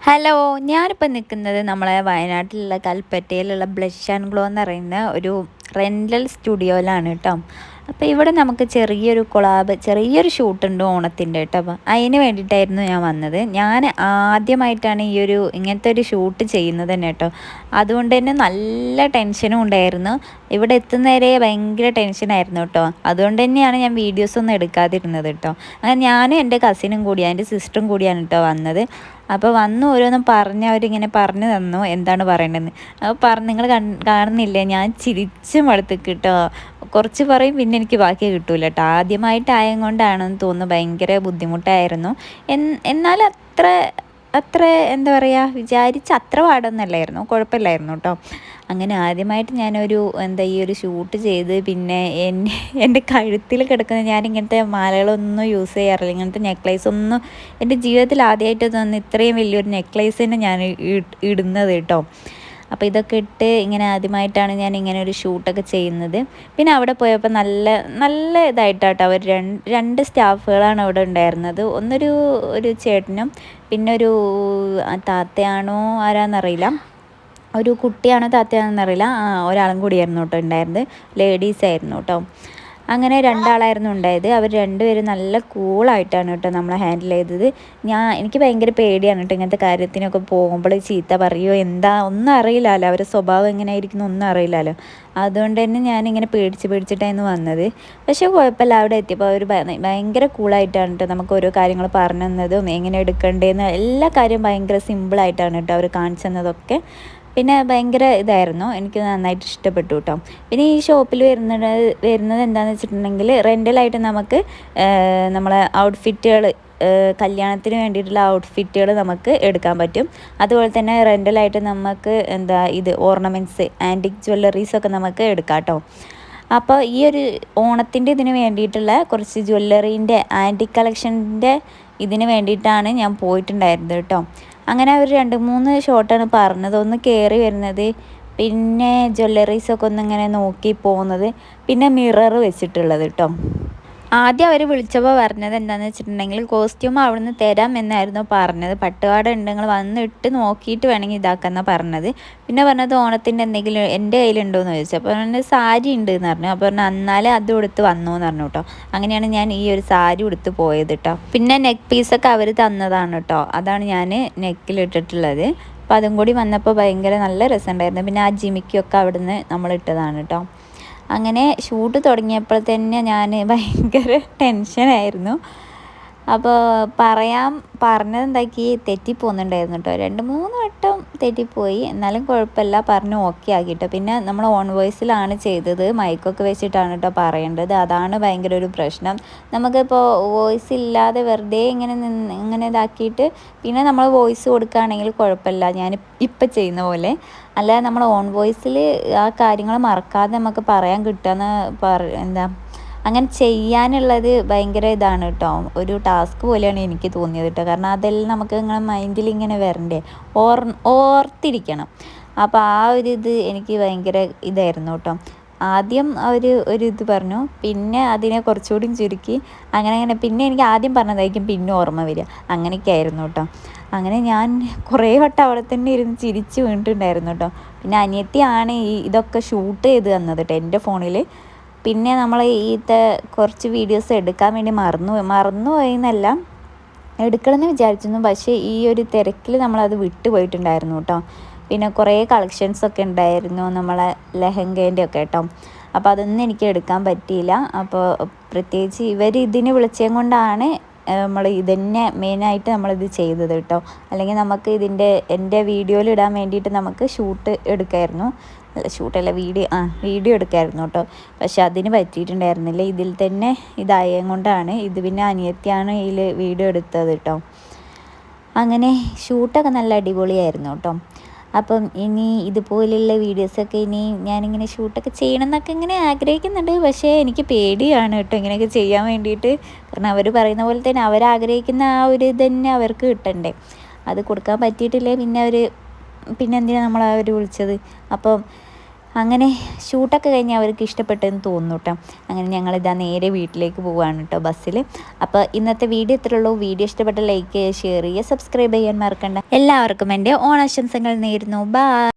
Hello ഞാനിപ്പോൾ നിൽക്കുന്നത് നമ്മളെ വയനാട്ടിലുള്ള കൽപ്പറ്റയിലുള്ള ബ്ലഷ് ആൻഡ് ഗ്ലോ എന്ന് പറയുന്ന ഒരു റെന്റൽ സ്റ്റുഡിയോയിലാണ് കേട്ടോ. അപ്പോൾ ഇവിടെ നമുക്ക് ചെറിയൊരു കൊളാബ് ചെറിയൊരു ഷൂട്ടുണ്ട് ഓണത്തിന്റെ കേട്ടോ. അപ്പോൾ അതിന് വേണ്ടിയിട്ടായിരുന്നു ഞാൻ വന്നത്. ഞാൻ ആദ്യമായിട്ടാണ് ഈ ഒരു ഇങ്ങനത്തെ ഒരു ഷൂട്ട് ചെയ്യുന്നത് തന്നെ കേട്ടോ. അതുകൊണ്ട് തന്നെ നല്ല ടെൻഷനും ഉണ്ടായിരുന്നു. ഇവിടെ എത്തുന്നവരെ ഭയങ്കര ടെൻഷനായിരുന്നു കേട്ടോ. അതുകൊണ്ട് തന്നെയാണ് ഞാൻ വീഡിയോസ് ഒന്നും എടുക്കാതിരുന്നത് കേട്ടോ. അങ്ങനെ ഞാനും എന്റെ കസിനും കൂടിയാണ് എന്റെ സിസ്റ്ററും കൂടിയാണ് കേട്ടോ വന്നത്. അപ്പോൾ വന്ന് ഓരോന്നും പറഞ്ഞ് അവരിങ്ങനെ പറഞ്ഞു തന്നു. എന്താണ് പറയേണ്ടതെന്ന്. അപ്പോൾ പറഞ്ഞ് നിങ്ങൾ കാണുന്നില്ലേ? ഞാൻ ചിരിച്ചും വളർത്തിക്കിട്ടോ കേട്ടോ. കുറച്ച് പറയും പിന്നെ എനിക്ക് ബാക്കി കിട്ടൂല. കേട്ടോ ആദ്യമായിട്ടായം കൊണ്ടാണെന്ന് തോന്നുന്നു. ഭയങ്കര ബുദ്ധിമുട്ടായിരുന്നു. എന്നാൽ അത്ര അത്ര എന്താ പറയുക വിചാരിച്ച അത്ര പാടൊന്നല്ലായിരുന്നു. കുഴപ്പമില്ലായിരുന്നു കേട്ടോ അങ്ങനെ ആദ്യമായിട്ട് ഞാനൊരു എന്താ ഈ ഒരു ഷൂട്ട് ചെയ്ത് പിന്നെ എന്നെ എന്റെ കഴുത്തിൽ കിടക്കുന്ന ഞാൻ ഇങ്ങനത്തെ മാലകളൊന്നും യൂസ് ചെയ്യാറില്ല. ഇങ്ങനത്തെ നെക്ലൈസ് ഒന്നും എന്റെ ജീവിതത്തിൽ ആദ്യമായിട്ട് തോന്നുന്നു ഇത്രയും വലിയൊരു നെക്ലൈസ് തന്നെ ഞാൻ ഇടുന്നത് കേട്ടോ അപ്പോൾ ഇതൊക്കെ ഇട്ട് ഇങ്ങനെ ആദ്യമായിട്ടാണ് ഞാൻ ഇങ്ങനെ ഒരു ഷൂട്ടൊക്കെ ചെയ്യുന്നത്. പിന്നെ അവിടെ പോയപ്പോൾ നല്ല നല്ല ഇതായിട്ടാട്ടോ അവർ രണ്ട് സ്റ്റാഫുകളാണ് അവിടെ ഉണ്ടായിരുന്നത്. ഒന്നൊരു ഒരു ചേട്ടനും പിന്നെ ഒരു താത്തയാണോ ആരാന്നറിയില്ല. ഒരു കുട്ടിയാണോ താത്തയാണെന്നറിയില്ല. ഒരാളും കൂടിയായിരുന്നു കേട്ടോ ഉണ്ടായിരുന്നത്. ലേഡീസ് ആയിരുന്നു കേട്ടോ. അങ്ങനെ രണ്ടാളായിരുന്നു ഉണ്ടായത്. അവർ രണ്ടുപേരും നല്ല കൂളായിട്ടാണ് കേട്ടോ നമ്മളെ ഹാൻഡിൽ ചെയ്തത്. ഞാൻ എനിക്ക് ഭയങ്കര പേടിയാണ് കേട്ടോ ഇങ്ങനത്തെ കാര്യത്തിനൊക്കെ പോകുമ്പോൾ ചീത്ത പറയുമോ എന്താ? ഒന്നും അറിയില്ലല്ലോ. അവരുടെ സ്വഭാവം എങ്ങനെ ആയിരിക്കുന്നു ഒന്നും അറിയില്ലല്ലോ. അതുകൊണ്ട് തന്നെ ഞാനിങ്ങനെ പേടിച്ച് പേടിച്ചിട്ടായിരുന്നു വന്നത്. പക്ഷേ കുഴപ്പമില്ല. അവിടെ എത്തിയപ്പോൾ അവർ ഭയങ്കര കൂളായിട്ടാണ് കേട്ടോ നമുക്ക് ഓരോ കാര്യങ്ങൾ പറഞ്ഞു തന്നതും എങ്ങനെ എടുക്കേണ്ടതെന്ന് എല്ലാ കാര്യവും ഭയങ്കര സിമ്പിളായിട്ടാണ് കേട്ടോ അവർ കാണിച്ചു തന്നതൊക്കെ. പിന്നെ ഭയങ്കര ഇതായിരുന്നു. എനിക്ക് നന്നായിട്ട് ഇഷ്ടപ്പെട്ടു കേട്ടോ പിന്നെ ഈ ഷോപ്പിൽ വരുന്നത് വരുന്നത് എന്താണെന്ന് വെച്ചിട്ടുണ്ടെങ്കിൽ റെന്റലായിട്ട് നമുക്ക് നമ്മളെ ഔട്ട്ഫിറ്റുകൾ കല്യാണത്തിന് വേണ്ടിയിട്ടുള്ള ഔട്ട്ഫിറ്റുകൾ നമുക്ക് എടുക്കാൻ പറ്റും. അതുപോലെ തന്നെ റെന്റലായിട്ട് നമുക്ക് എന്താ ഇത് ഓർണമെന്റ്സ് ആന്റിക് ജ്വല്ലറീസ് ഒക്കെ നമുക്ക് എടുക്കാം കേട്ടോ അപ്പോൾ ഈ ഒരു ഓണത്തിന്റെ ഇതിന് വേണ്ടിയിട്ടുള്ള കുറച്ച് ജ്വല്ലറീന്റെ ആന്റിക് കളക്ഷന്റെ ഇതിന് വേണ്ടിയിട്ടാണ് ഞാൻ പോയിട്ടുണ്ടായിരുന്നത് കേട്ടോ അങ്ങനെ അവർ രണ്ട് മൂന്ന് ഷോട്ടാണ് പറഞ്ഞത്. ഒന്ന് കയറി വരുന്നത് പിന്നെ ജ്വല്ലറീസൊക്കെ ഒന്ന് ഇങ്ങനെ നോക്കി പോകുന്നത് പിന്നെ മിറർ വെച്ചിട്ടുള്ളത് കേട്ടോ ആദ്യം അവർ വിളിച്ചപ്പോൾ പറഞ്ഞത് എന്താണെന്ന് വെച്ചിട്ടുണ്ടെങ്കിൽ കോസ്റ്റ്യൂം അവിടുന്ന് തരാം എന്നായിരുന്നു പറഞ്ഞത്. പട്ടുപാട ഉണ്ട് നിങ്ങൾ വന്നിട്ട് നോക്കിയിട്ട് വേണമെങ്കിൽ ഇതാക്കാന്നാണ് പറഞ്ഞത്. പിന്നെ പറഞ്ഞത് ഓണത്തിന്റെ എന്തെങ്കിലും എന്റെ കയ്യിലുണ്ടോ എന്ന് ചോദിച്ചു. അപ്പോൾ പറഞ്ഞു സാരി ഉണ്ട് എന്ന് പറഞ്ഞു. അപ്പോൾ പറഞ്ഞു എന്നാലേ അത് എടുത്ത് വന്നു എന്ന് പറഞ്ഞു കേട്ടോ അങ്ങനെയാണ് ഞാൻ ഈ ഒരു സാരി എടുത്ത് പോയത് കേട്ടോ പിന്നെ നെക്ക് പീസൊക്കെ അവർ തന്നതാണ് കേട്ടോ അതാണ് ഞാൻ നെക്കിലിട്ടിട്ടുള്ളത് അപ്പോൾ അതും കൂടി വന്നപ്പോൾ ഭയങ്കര നല്ല രസമുണ്ടായിരുന്നു. പിന്നെ ആ ജിമിക്കൊക്കെ അവിടുന്ന് നമ്മൾ ഇട്ടതാണ് കേട്ടോ അങ്ങനെ ഷൂട്ട് തുടങ്ങിയപ്പോൾ തന്നെ ഞാൻ ഭയങ്കര ടെൻഷനായിരുന്നു അപ്പോൾ പറയാൻ പറഞ്ഞത് എന്താക്കി തെറ്റിപ്പോകുന്നുണ്ടായിരുന്നു കേട്ടോ രണ്ട് മൂന്ന് വട്ടം തെറ്റിപ്പോയി. എന്നാലും കുഴപ്പമില്ല പറഞ്ഞ് ഓക്കെ ആക്കി കേട്ടോ പിന്നെ നമ്മൾ ഓൺ വോയിസിലാണ് ചെയ്തത്. മൈക്കൊക്കെ വെച്ചിട്ടാണ് കേട്ടോ പറയേണ്ടത്. അതാണ് ഭയങ്കര ഒരു പ്രശ്നം. നമുക്കിപ്പോൾ വോയിസ് ഇല്ലാതെ വെറുതെ ഇങ്ങനെ നിന്ന് ഇങ്ങനെ ഇതാക്കിയിട്ട് പിന്നെ നമ്മൾ വോയിസ് കൊടുക്കുകയാണെങ്കിൽ കുഴപ്പമില്ല. ഞാൻ ഇപ്പം ചെയ്യുന്ന പോലെ. അല്ലാതെ നമ്മൾ ഓൺ വോയിസിൽ ആ കാര്യങ്ങൾ മറക്കാതെ നമുക്ക് പറയാൻ കിട്ടുക പറ എന്താ അങ്ങനെ ചെയ്യാനുള്ളത് ഭയങ്കര ഇതാണ് കേട്ടോ. ഒരു ടാസ്ക് പോലെയാണ് എനിക്ക് തോന്നിയത് കേട്ടോ. കാരണം അതെല്ലാം നമുക്ക് ഇങ്ങനെ മൈൻഡിൽ ഇങ്ങനെ വരണ്ടേ? ഓർ ഓർത്തിരിക്കണം. അപ്പോൾ ആ ഒരു ഇത് എനിക്ക് ഭയങ്കര ഇതായിരുന്നു കേട്ടോ. ആദ്യം അവർ ഒരു ഇത് പറഞ്ഞു. പിന്നെ അതിനെ കുറച്ചുകൂടി ചുരുക്കി. അങ്ങനെ അങ്ങനെ. പിന്നെ എനിക്ക് ആദ്യം പറഞ്ഞതായിരിക്കും പിന്നെ ഓർമ്മ വരിക. അങ്ങനെയൊക്കെ ആയിരുന്നു കേട്ടോ. അങ്ങനെ ഞാൻ കുറേ വട്ടം അവിടെ തന്നെ ഇരുന്ന് ചിരിച്ച് വീണിട്ടുണ്ടായിരുന്നു കേട്ടോ. പിന്നെ അനിയത്തിയാണ് ഈ ഇതൊക്കെ ഷൂട്ട് ചെയ്ത് തന്നത് കേട്ടോ എന്റെ ഫോണിൽ പിന്നെ നമ്മൾ ഈത്തെ കുറച്ച് വീഡിയോസ് എടുക്കാൻ വേണ്ടി മറന്നു മറന്നു പോയെന്നല്ല എടുക്കണമെന്ന് വിചാരിച്ചിരുന്നു. പക്ഷേ ഈ ഒരു തിരക്കിൽ നമ്മളത് വിട്ടുപോയിട്ടുണ്ടായിരുന്നു കേട്ടോ. പിന്നെ കുറേ കളക്ഷൻസ് ഒക്കെ ഉണ്ടായിരുന്നു നമ്മളെ ലെഹങ്കേന്റെ ഒക്കെ കേട്ടോ. അപ്പോൾ അതൊന്നും എനിക്ക് എടുക്കാൻ പറ്റിയില്ല. അപ്പോൾ പ്രത്യേകിച്ച് ഇവർ ഇതിന് വിളിച്ചതും കൊണ്ടാണ് നമ്മൾ ഇതന്നെ മെയിനായിട്ട് നമ്മളിത് ചെയ്തത് കേട്ടോ. അല്ലെങ്കിൽ നമുക്ക് ഇതിന്റെ എന്റെ വീഡിയോയിൽ ഇടാൻ വേണ്ടിയിട്ട് നമുക്ക് ഷൂട്ട് എടുക്കായിരുന്നു. ഷൂട്ടല്ല വീഡിയോ ആ വീഡിയോ എടുക്കായിരുന്നു കേട്ടോ. പക്ഷെ അതിന് പറ്റിയിട്ടുണ്ടായിരുന്നില്ല. ഇതിൽ തന്നെ ഇതായത് കൊണ്ടാണ് ഇത് പിന്നെ അനിയത്തിയാണ് ഇതിൽ വീഡിയോ എടുത്തത് കേട്ടോ. അങ്ങനെ ഷൂട്ടൊക്കെ നല്ല അടിപൊളിയായിരുന്നു കേട്ടോ. അപ്പം ഇനി ഇതുപോലെയുള്ള വീഡിയോസൊക്കെ ഇനി ഞാനിങ്ങനെ ഷൂട്ടൊക്കെ ചെയ്യണം എന്നൊക്കെ ഇങ്ങനെ ആഗ്രഹിക്കുന്നുണ്ട്. പക്ഷേ എനിക്ക് പേടിയാണ് കേട്ടോ ഇങ്ങനെയൊക്കെ ചെയ്യാൻ വേണ്ടിയിട്ട്. കാരണം അവർ പറയുന്ന പോലെ തന്നെ അവരാഗ്രഹിക്കുന്ന ആ ഒരു ഇത് തന്നെ അവർക്ക് കിട്ടണ്ടേ. അത് കൊടുക്കാൻ പറ്റിയിട്ടില്ലേ. പിന്നെ അവർ പിന്നെ എന്തിനാണ് നമ്മൾ അവർ വിളിച്ചത്? അപ്പം അങ്ങനെ ഷൂട്ടൊക്കെ കഴിഞ്ഞ് അവർക്ക് ഇഷ്ടപ്പെട്ടെന്ന് തോന്നുന്നു കേട്ടോ അങ്ങനെ ഇതാ നേരെ വീട്ടിലേക്ക് പോവുകയാണ് കേട്ടോ ബസ്സിൽ അപ്പോൾ ഇന്നത്തെ വീഡിയോ ഇത്രയുള്ളൂ വീഡിയോ ഇഷ്ടപ്പെട്ട ലൈക്ക് ചെയ്യുക ഷെയർ ചെയ്യുക സബ്സ്ക്രൈബ് ചെയ്യാൻ മറക്കണ്ട. എല്ലാവർക്കും എന്റെ ഓണാശംസകൾ നേരുന്നു. ബൈ